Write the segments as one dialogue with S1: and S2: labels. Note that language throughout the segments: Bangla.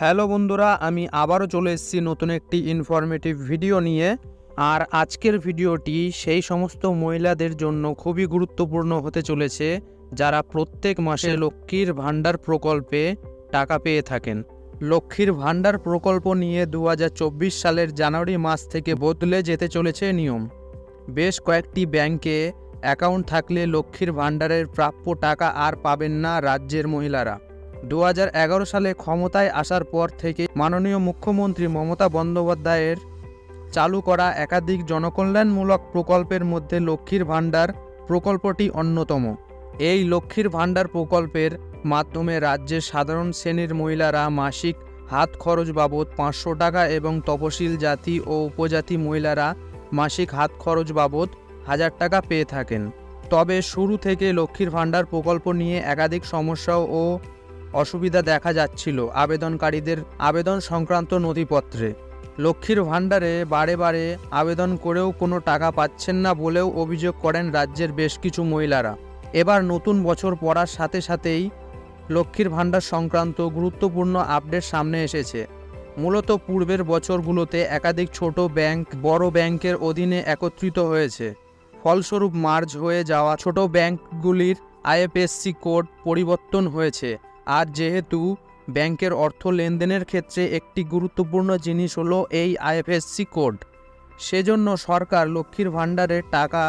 S1: হ্যালো বন্ধুরা আমি আবারও চলে এসেছি নতুন একটি ইনফরমেটিভ ভিডিও নিয়ে। আর আজকের ভিডিওটি সেই সমস্ত মহিলাদের জন্য খুবই গুরুত্বপূর্ণ হতে চলেছে যারা প্রত্যেক মাসে লক্ষ্মীর ভাণ্ডার প্রকল্পে টাকা পেয়ে থাকেন। লক্ষ্মীর ভাণ্ডার প্রকল্প নিয়ে দু হাজার চব্বিশ সালের জানুয়ারি মাস থেকে বদলে যেতে চলেছে নিয়ম। বেশ কয়েকটি ব্যাংকে অ্যাকাউন্ট থাকলে লক্ষ্মীর ভাণ্ডারের প্রাপ্য টাকা আর পাবেন না রাজ্যের মহিলারা। দু হাজার এগারো সালে ক্ষমতায় আসার পর থেকে মাননীয় মুখ্যমন্ত্রী মমতা বন্দ্যোপাধ্যায়ের চালু করা একাধিক জনকল্যাণমূলক প্রকল্পের মধ্যে লক্ষ্মীর ভাণ্ডার প্রকল্পটি অন্যতম। এই লক্ষ্মীর ভাণ্ডার প্রকল্পের মাধ্যমে রাজ্যের সাধারণ শ্রেণির মহিলারা মাসিক হাত খরচ বাবদ পাঁচশো টাকা এবং তপশিল জাতি ও উপজাতি মহিলারা মাসিক হাত খরচ বাবদ হাজার টাকা পেয়ে থাকেন। তবে শুরু থেকে লক্ষ্মীর ভাণ্ডার প্রকল্প নিয়ে একাধিক সমস্যা ও অসুবিধা দেখা যাচ্ছিল আবেদনকারীদের আবেদন সংক্রান্ত নথিপত্রে। লক্ষ্মীর ভাণ্ডারে বারে বারে আবেদন করেও কোনো টাকা পাচ্ছেন না বলেও অভিযোগ করেন রাজ্যের বেশ কিছু মহিলারা। এবার নতুন বছর পড়ার সাথে সাথেই লক্ষ্মীর ভাণ্ডার সংক্রান্ত গুরুত্বপূর্ণ আপডেট সামনে এসেছে। মূলত পূর্বের বছরগুলোতে একাধিক ছোট ব্যাংক বড় ব্যাংকের অধীনে একত্রিত হয়েছে। ফলস্বরূপ মার্জ হয়ে যাওয়া ছোট ব্যাংকগুলির আইএফএসসি কোড পরিবর্তন হয়েছে। আর যেহেতু ব্যাংকের অর্থ লেনদেনের ক্ষেত্রে একটি গুরুত্বপূর্ণ জিনিস হলো এই আইএফএসসি কোড, সেজন্য সরকার লক্ষ্মীর ভাণ্ডারে টাকা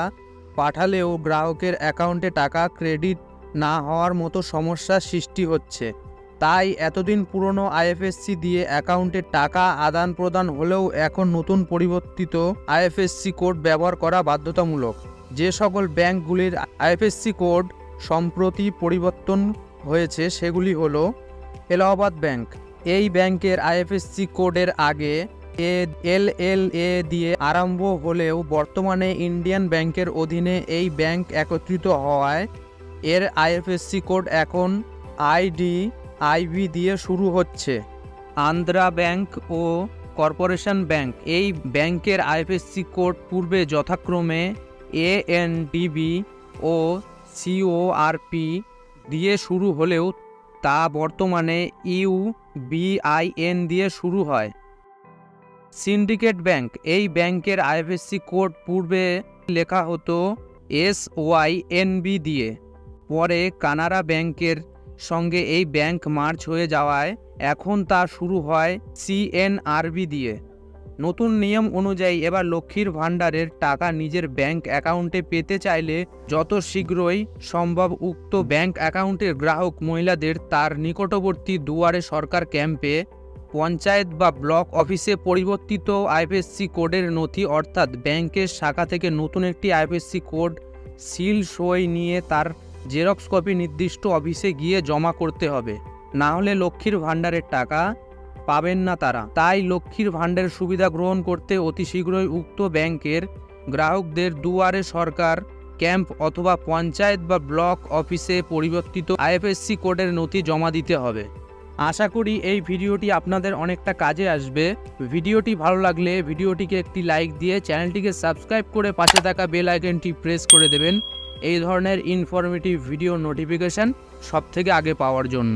S1: পাঠালেও গ্রাহকের অ্যাকাউন্টে টাকা ক্রেডিট না হওয়ার মতো সমস্যার সৃষ্টি হচ্ছে। তাই এতদিন পুরনো আইএফএসসি দিয়ে অ্যাকাউন্টে টাকা আদান প্রদান হলেও এখন নতুন পরিবর্তিত আইএফএসসি কোড ব্যবহার করা বাধ্যতামূলক। যে সকল ব্যাংকগুলির আইএফএসসি কোড সম্প্রতি পরিবর্তন হয়েছে সেগুলি হলো এলাহাবাদ ব্যাংক। এই ব্যাংকের আইএফএসসি কোডের আগে এ, এল এল, এ দিয়ে আরম্ভ হলেও বর্তমানে ইন্ডিয়ান ব্যাংকের অধীনে এই ব্যাংক একত্রিত হওয়ায় এর আইএফএসসি কোড এখন আইডি আইভি দিয়ে শুরু হচ্ছে। আন্ধ্রা ব্যাংক ও কর্পোরেশন ব্যাংক এই ব্যাংকের আইএফএসসি কোড পূর্বে যথাক্রমে এ এন ডিবি ও সিওআরপি দিয়ে শুরু হলেও তা বর্তমানে ইউ বিআইএন দিয়ে শুরু হয়। সিন্ডিকেট ব্যাংক, এই ব্যাংকের আইএফএসসি কোড পূর্বে লেখা হতো এস ওয়াই এনবি দিয়ে। পরে কানাড়া ব্যাংকের সঙ্গে এই ব্যাংক মার্চ হয়ে যাওয়ায় এখন তা শুরু হয় সিএনআরবি দিয়ে। নতুন নিয়ম অনুযায়ী এবার লক্ষ্মীর ভাণ্ডারের টাকা নিজের ব্যাংক অ্যাকাউন্টে পেতে চাইলে যত শীঘ্রই সম্ভব উক্ত ব্যাংক অ্যাকাউন্টের গ্রাহক মহিলাদের তার নিকটবর্তী দুয়ারে সরকার ক্যাম্পে, পঞ্চায়েত বা ব্লক অফিসে পরিবর্তিত আইপিএসসি কোডের নথি অর্থাৎ ব্যাংকের শাখা থেকে নতুন একটি আইপিএসসি কোড সিল সই নিয়ে তার জেরক্স কপি নির্দিষ্ট অফিসে গিয়ে জমা করতে হবে। না হলে লক্ষ্মীর ভাণ্ডারের টাকা পাবেন না তারা। তাই লক্ষ্মীর ভাণ্ডারের সুবিধা গ্রহণ করতে অতি শীঘ্রই উক্ত ব্যাংকের গ্রাহকদের দুয়ারে সরকার, ক্যাম্প অথবা পঞ্চায়েত বা ব্লক অফিসে পরিবর্তিত আইএফএসসি কোডের নথি জমা দিতে হবে। আশা করি এই ভিডিওটি আপনাদের অনেকটা কাজে আসবে। ভিডিওটি ভালো লাগলে ভিডিওটিকে একটি লাইক দিয়ে চ্যানেলটিকে সাবস্ক্রাইব করে পাশে থাকা বেল আইকনটি প্রেস করে দেবেন। এই ধরনের ইনফরমেটিভ ভিডিও নোটিফিকেশান সব থেকে আগে পাওয়ার জন্য।